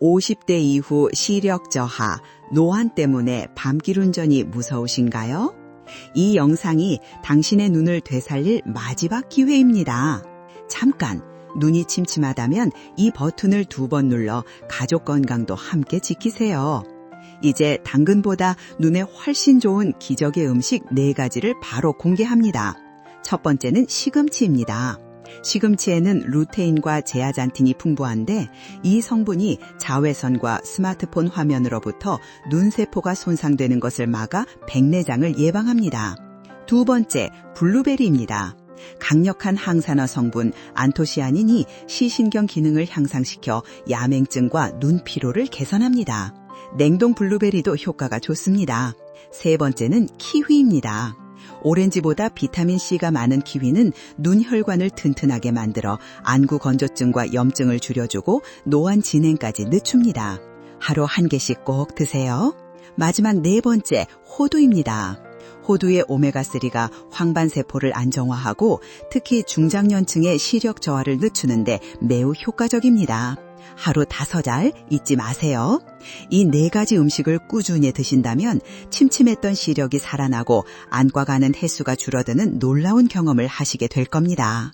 50대 이후 시력 저하, 노안 때문에 밤길 운전이 무서우신가요? 이 영상이 당신의 눈을 되살릴 마지막 기회입니다. 잠깐, 눈이 침침하다면 이 버튼을 두 번 눌러 가족 건강도 함께 지키세요. 이제 당근보다 눈에 훨씬 좋은 기적의 음식 네가지를 바로 공개합니다. 첫 번째는 시금치입니다. 시금치에는 루테인과 제아잔틴이 풍부한데 이 성분이 자외선과 스마트폰 화면으로부터 눈세포가 손상되는 것을 막아 백내장을 예방합니다. 두 번째, 블루베리입니다. 강력한 항산화 성분 안토시아닌이 시신경 기능을 향상시켜 야맹증과 눈 피로를 개선합니다. 냉동 블루베리도 효과가 좋습니다. 세 번째는 키위입니다. 오렌지보다 비타민C가 많은 키위는 눈 혈관을 튼튼하게 만들어 안구 건조증과 염증을 줄여주고 노안 진행까지 늦춥니다. 하루 한 개씩 꼭 드세요. 마지막 네 번째, 호두입니다. 호두의 오메가3가 황반세포를 안정화하고 특히 중장년층의 시력 저하를 늦추는데 매우 효과적입니다. 하루 다섯 알 잊지 마세요. 이 네 가지 음식을 꾸준히 드신다면 침침했던 시력이 살아나고 안과 가는 횟수가 줄어드는 놀라운 경험을 하시게 될 겁니다.